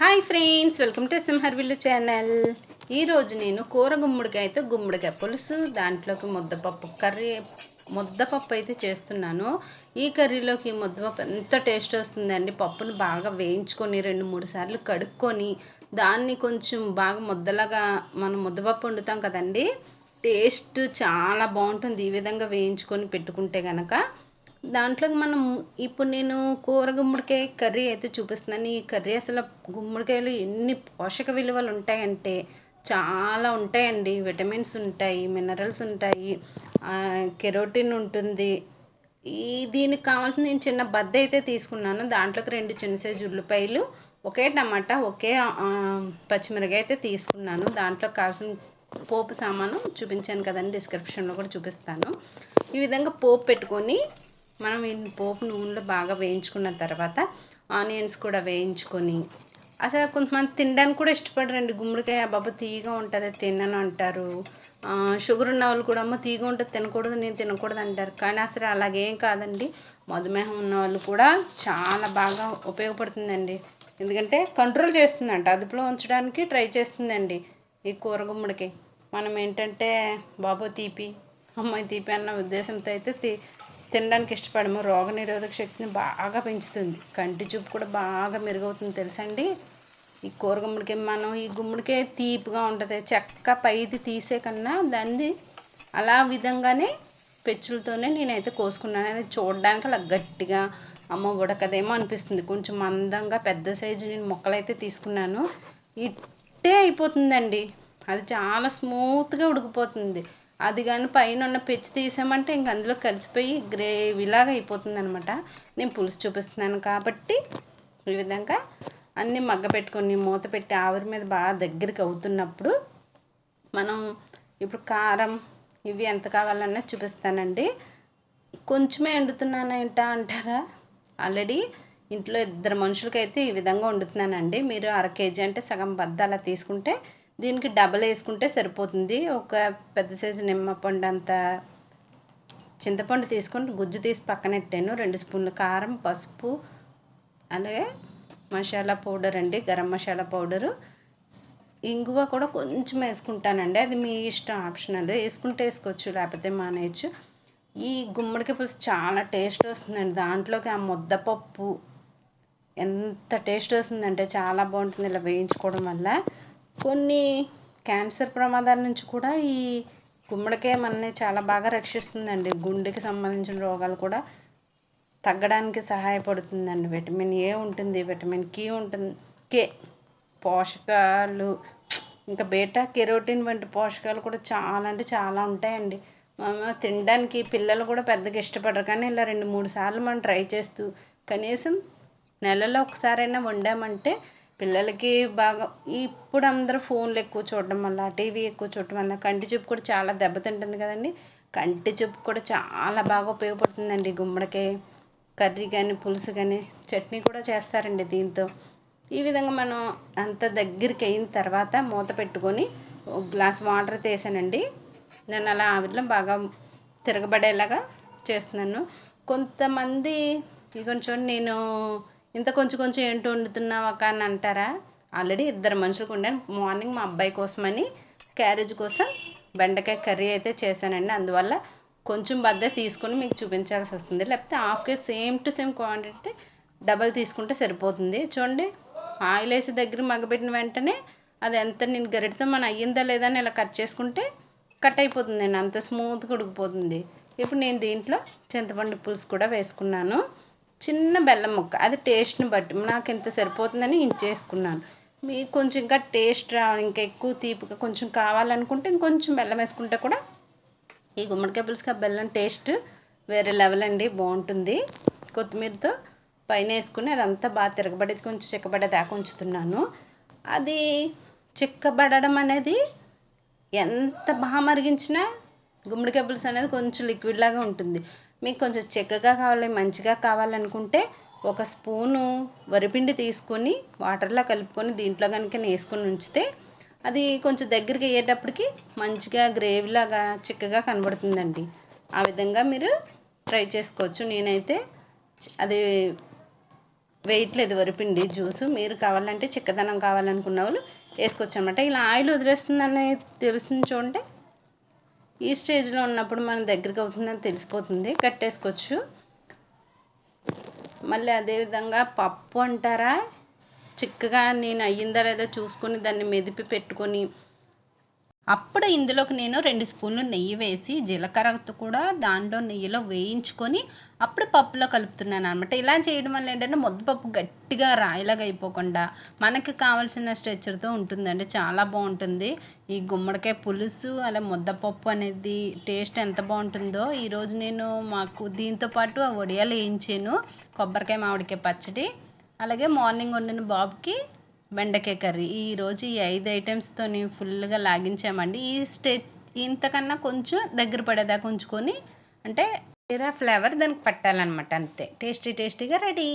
Hi friends welcome to సింహర్విల్లు channel. ఈరోజు నేను కూర గుమ్మడికాయ అయితే గుమ్మడికాయ పులుసు దాంట్లోకి ముద్దపప్పు కర్రీ ముద్దపప్పు అయితే చేస్తున్నాను. ఈ కర్రీలోకి ముద్దపప్పు ఎంత టేస్ట్ వస్తుందండి పప్పును బాగా వేయించుకొని రెండు మూడు సార్లు కడుక్కొని దాన్ని కొంచెం బాగా ముద్దలాగా మనం ముద్దపప్పు వండుతాం కదండి టేస్ట్ చాలా బాగుంటుంది. ఈ విధంగా వేయించుకొని పెట్టుకుంటే కనుక దాంట్లోకి మనం ఇప్పుడు నేను కూర గుమ్మడికాయ కర్రీ అయితే చూపిస్తున్నాను. ఈ కర్రీ అసలు గుమ్మడికాయలు ఎన్ని పోషక విలువలు ఉంటాయంటే చాలా ఉంటాయండి. విటమిన్స్ ఉంటాయి మినరల్స్ ఉంటాయి కెరోటిన్ ఉంటుంది. ఈ దీనికి కావాల్సిన నేను చిన్న బద్ద అయితే తీసుకున్నాను. దాంట్లోకి రెండు చిన్న సైజు ఉల్లిపాయలు ఒకే టమాటా ఒకే పచ్చిమిరకాయ అయితే తీసుకున్నాను. దాంట్లో కావాల్సిన పోపు సామాను చూపించాను కదండి డిస్క్రిప్షన్లో కూడా చూపిస్తాను. ఈ విధంగా పోపు పెట్టుకొని మనం ఈ పోపు నూనెలో బాగా వేయించుకున్న తర్వాత ఆనియన్స్ కూడా వేయించుకొని అసలు కొంతమంది తినడానికి కూడా ఇష్టపడరండి. గుమ్మడికాయ బాబు తీయగా ఉంటుంది తినను అంటారు. షుగర్ ఉన్న వాళ్ళు కూడా అమ్మ తీగ ఉంటుంది తినకూడదు నేను తినకూడదు అంటారు. కానీ అసలు అలాగేం కాదండి. మధుమేహం ఉన్న వాళ్ళు కూడా చాలా బాగా ఉపయోగపడుతుందండి. ఎందుకంటే కంట్రోల్ చేస్తుందంట. అదుపులో ఉంచడానికి ట్రై చేస్తుందండి ఈ కూర గుమ్మడికి మనం ఏంటంటే బాబు తీపి అమ్మాయి తీపి అన్న ఉద్దేశంతో అయితే తీ తినడానికి ఇష్టపడము. రోగనిరోధక శక్తిని బాగా పెంచుతుంది. కంటి చూపు కూడా బాగా మెరుగవుతుంది తెలుసండి. ఈ కూర గుమ్మడికాయ మనం ఈ గుమ్మడికే తీపిగా ఉంటుంది. చెక్క పైది తీసే కన్నా దాన్ని అలా విధంగానే పెచ్చులతోనే నేనైతే కోసుకున్నాను. అది చూడడానికి అలా గట్టిగా అమ్మ ఉడకదేమో అనిపిస్తుంది. కొంచెం మందంగా పెద్ద సైజు నేను మొక్కలైతే తీసుకున్నాను. ఇట్టే అయిపోతుందండి. అది చాలా స్మూత్గా ఉడికిపోతుంది. అది కానీ పైన ఉన్న పెచ్చి తీసామంటే ఇంక అందులో కలిసిపోయి గ్రేవీలాగా అయిపోతుంది అనమాట నేను పులుసు చూపిస్తున్నాను కాబట్టి ఈ విధంగా అన్నీ మగ్గ పెట్టుకొని మూత పెట్టి ఆవిరి మీద బాగా దగ్గరికి అవుతున్నప్పుడు మనం ఇప్పుడు కారం ఇవి ఎంత కావాలన్నా చూపిస్తానండి. కొంచెమే వండుతున్నాను ఏంటా అంటారా? ఆల్రెడీ ఇంట్లో ఇద్దరు మనుషులకైతే ఈ విధంగా వండుతున్నానండి. మీరు అర కేజీ అంటే సగం బద్ద అలా తీసుకుంటే దీనికి డబల్ వేసుకుంటే సరిపోతుంది. ఒక పెద్ద సైజు నిమ్మపండు అంత చింతపండు తీసుకొని గుజ్జు తీసి పక్కనెట్టాను రెండు స్పూన్లు కారం పసుపు అలాగే మసాలా పౌడర్ అండి గరం మసాలా పౌడరు. ఇంగువ కూడా కొంచెం వేసుకుంటానండి. అది మీ ఇష్టం ఆప్షనల్. వేసుకుంటే వేసుకోవచ్చు లేకపోతే మానేయచ్చు. ఈ గుమ్మడికాయ పులుసు చాలా టేస్ట్ వస్తుందండి. దాంట్లోకి ఆ ముద్దపప్పు ఎంత టేస్ట్ వస్తుందంటే చాలా బాగుంటుంది ఇలా వేయించుకోవడం వల్ల. కొన్ని క్యాన్సర్ ప్రమాదాల నుంచి కూడా ఈ గుమ్మడికాయ మనని చాలా బాగా రక్షిస్తుందండి. గుండెకి సంబంధించిన రోగాలు కూడా తగ్గడానికి సహాయపడుతుందండి. విటమిన్ ఏ ఉంటుంది విటమిన్కి ఉంటుంది. కే పోషకాలు ఇంకా బేటా కెరోటిన్ వంటి పోషకాలు కూడా చాలా అంటే చాలా ఉంటాయండి. తినడానికి పిల్లలు కూడా పెద్దగా ఇష్టపడరు. కానీ ఇలా రెండు మూడు సార్లు మనం ట్రై చేస్తూ కనీసం నెలలో ఒకసారైనా వండామంటే పిల్లలకి బాగా ఇప్పుడు అందరూ ఫోన్లు ఎక్కువ చూడడం వల్ల టీవీ ఎక్కువ చూడటం వల్ల కంటి చూపు కూడా చాలా దెబ్బతింటుంది కదండి. కంటి చూపు కూడా చాలా బాగా ఉపయోగపడుతుందండి. గుమ్మడికాయ కర్రీ కానీ పులుసు కానీ చట్నీ కూడా చేస్తారండి దీంతో. ఈ విధంగా మనం అంత దగ్గరికి అయిన తర్వాత మూత పెట్టుకొని ఒక గ్లాస్ వాటర్ తీసానండి. నేను అలా ఆవిరిలో బాగా తిరగబడేలాగా చేస్తున్నాను. కొంతమంది ఇది కొంచెం నేను ఇంత కొంచెం కొంచెం ఏంటి వండుతున్నావు అక్క అని అంటారా? ఆల్రెడీ ఇద్దరు మనుషులకు ఉండాను. మార్నింగ్ మా అబ్బాయి కోసమని క్యారేజ్ కోసం బెండకాయ కర్రీ అయితే చేశానండి. అందువల్ల కొంచెం బద్ద తీసుకొని మీకు చూపించాల్సి వస్తుంది. లేకపోతే half kg same to same quantity double తీసుకుంటే సరిపోతుంది. చూడండి ఆయిల్ వేసి దగ్గర మగ్గబెట్టిన వెంటనే అది ఎంత నేను గరిటితో మన అయ్యిందా లేదా అని ఇలా కట్ చేసుకుంటే కట్ అయిపోతుందండి. అంత స్మూత్గా ఉడికిపోతుంది. ఇప్పుడు నేను దీంట్లో చింతపండు పులుసు కూడా వేసుకున్నాను. చిన్న బెల్లం ముక్క అది టేస్ట్ని బట్టి. నాకు ఎంత సరిపోతుందని ఇంచేసుకున్నాను మీకు కొంచెం ఇంకా టేస్ట్ రావాలి ఇంకా ఎక్కువ తీపిగా కొంచెం కావాలనుకుంటే ఇంకొంచెం బెల్లం వేసుకుంటే కూడా ఈ గుమ్మడికాయ పులుసుకి బెల్లం టేస్ట్ వేరే లెవెల్ అండి బాగుంటుంది. కొత్తిమీరతో పైన వేసుకుని అదంతా బాగా తిరగబడేది కొంచెం చిక్కబడేదాకా ఉంచుతున్నాను. అది చిక్కబడడం అనేది ఎంత బాగా మరిగించినా గుమ్మడికాయ పులుసు అనేది కొంచెం లిక్విడ్ లాగా ఉంటుంది. మీకు కొంచెం చెక్కగా కావాలి మంచిగా కావాలనుకుంటే ఒక స్పూను వరిపిండి తీసుకొని వాటర్లో కలుపుకొని దీంట్లో కనుక వేసుకొని ఉంచితే అది కొంచెం దగ్గరికి అయ్యేటప్పటికి మంచిగా గ్రేవీలాగా చిక్కగా కనబడుతుందండి. ఆ విధంగా మీరు ట్రై చేసుకోవచ్చు. నేనైతే అది వేయట్లేదు వరిపిండి జ్యూసు. మీరు కావాలంటే చిక్కదనం కావాలనుకున్న వాళ్ళు వేసుకోవచ్చు అనమాట ఇలా ఆయిల్ వదిలేస్తుందని తెలుస్తుంది చూడండి. ఈ స్టేజ్లో ఉన్నప్పుడు మన దగ్గరికి అవుతుందని తెలిసిపోతుంది. కట్టేసుకోవచ్చు. మళ్ళీ అదేవిధంగా పప్పు అంటారా? చిక్కగా నేను అయ్యిందా లేదా చూసుకొని దాన్ని మెదిపి పెట్టుకొని అప్పుడు ఇందులోకి నేను రెండు స్పూన్లు నెయ్యి వేసి జీలకర్రతో కూడా దాంట్లో నెయ్యిలో వేయించుకొని అప్పుడు పప్పులో కలుపుతున్నాను అనమాట ఇలా చేయడం వల్ల ఏంటంటే ముద్దపప్పు గట్టిగా రాయిలాగా అయిపోకుండా మనకి కావాల్సిన స్ట్రెచ్చర్తో ఉంటుందండి. చాలా బాగుంటుంది. ఈ గుమ్మడికాయ పులుసు అలా ముద్దపప్పు అనేది టేస్ట్ ఎంత బాగుంటుందో. ఈరోజు నేను మాకు దీంతో పాటు ఆ వడియాలు వేయించాను. కొబ్బరికాయ మామిడికాయ పచ్చడి అలాగే మార్నింగ్ వండిన బాబుకి బెండకాయ కర్రీ. ఈరోజు ఈ ఐదు ఐటమ్స్తో ఫుల్గా లాగించామండి. ఈ స్టే ఇంతకన్నా కొంచెం దగ్గర పడేదాకా ఉంచుకొని అంటే వేరే ఫ్లేవర్ దానికి పట్టాలన్నమాట అంతే. టేస్టీ టేస్టీగా రెడీ.